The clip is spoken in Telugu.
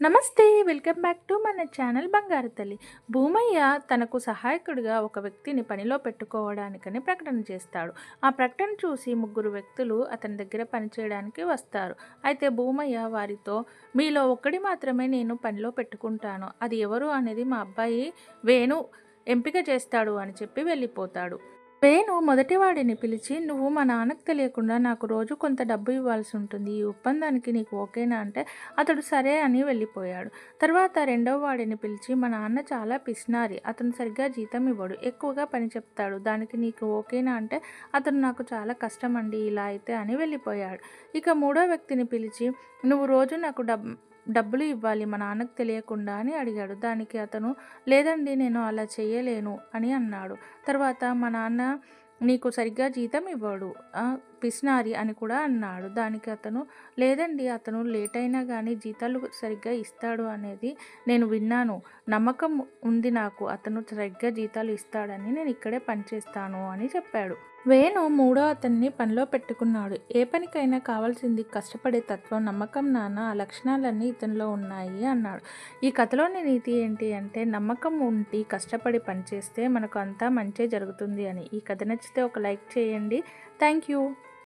నమస్తే వెల్కమ్ బ్యాక్ టు మన ఛానల్ బంగారు తల్లి. భూమయ్య తనకు సహాయకుడిగా ఒక వ్యక్తిని పనిలో పెట్టుకోవడానికని ప్రకటన చేస్తాడు. ఆ ప్రకటన చూసి ముగ్గురు వ్యక్తులు అతని దగ్గర పనిచేయడానికి వస్తారు. అయితే భూమయ్య వారితో మీలో ఒక్కడి మాత్రమే నేను పనిలో పెట్టుకుంటాను. అది ఎవరు? అనేది మా అబ్బాయి వేణు ఎంపిక చేస్తాడు అని చెప్పి వెళ్ళిపోతాడు. వేణు మొదటివాడిని పిలిచి నువ్వు మా నాన్నకు తెలియకుండా నాకు రోజు కొంత డబ్బు ఇవ్వాల్సి ఉంటుంది. ఈ ఒప్పందానికి నీకు ఓకేనా? అంటే అతడు సరే అని వెళ్ళిపోయాడు. తర్వాత రెండవ వాడిని పిలిచి మా నాన్న చాలా పిసినారి. అతను సరిగ్గా జీతం ఇవ్వడు. ఎక్కువగా పని చెప్తాడు. దానికి నీకు ఓకేనా? అంటే అతను నాకు చాలా కష్టం అండి ఇలా అయితే అని వెళ్ళిపోయాడు. ఇక మూడో వ్యక్తిని పిలిచి నువ్వు రోజు నాకు డబ్బు డబ్బులు ఇవ్వాలి మా నాన్నకు తెలియకుండా అని అడిగాడు. దానికి అతను లేదండి నేను అలా చేయలేను అని అన్నాడు. తర్వాత మా నాన్న నీకు సరిగ్గా జీతం ఇవ్వడు. పిసినారి అని కూడా అన్నాడు. దానికి అతను లేదండి అతను లేట్ అయినా కానీ జీతాలు సరిగ్గా ఇస్తాడు అనేది నేను విన్నాను. నమ్మకం ఉంది నాకు. అతను సరిగ్గా జీతాలు ఇస్తాడని నేను ఇక్కడే పనిచేస్తాను అని చెప్పాడు. వేణు మూడో అతన్ని పనిలో పెట్టుకున్నాడు. ఏ పనికైనా కావాల్సింది కష్టపడే తత్వం నమ్మకం నాన్న. ఆ లక్షణాలన్నీ ఇతనిలో ఉన్నాయి అన్నాడు. ఈ కథలోని నీతి ఏంటి అంటే నమ్మకం ఉండి కష్టపడి పనిచేస్తే మనకు అంతా మంచి జరుగుతుంది అని. ఈ కథ నచ్చితే ఒక లైక్ చేయండి. Thank you.